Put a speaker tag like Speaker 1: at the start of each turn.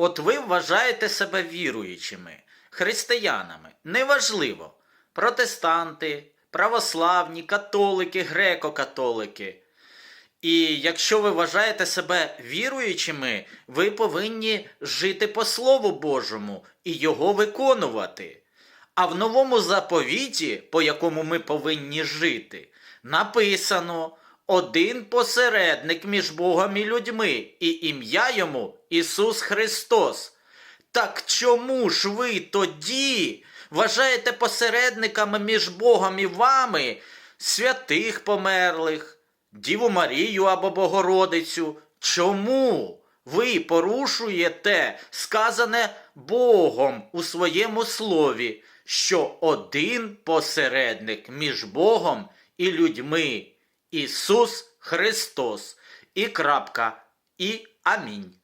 Speaker 1: От ви вважаєте себе віруючими, християнами. Неважливо. Протестанти, православні, католики, греко-католики. І якщо ви вважаєте себе віруючими, ви повинні жити по Слову Божому і його виконувати. А в новому заповіті, по якому ми повинні жити, написано один посередник між Богом і людьми, і ім'я йому Ісус Христос. Так чому ж ви тоді вважаєте посередниками між Богом і вами святих померлих, Діву Марію або Богородицю? Чому ви порушуєте сказане Богом у своєму слові, що один посередник між Богом і людьми Ісус Христос? І крапка, і амінь.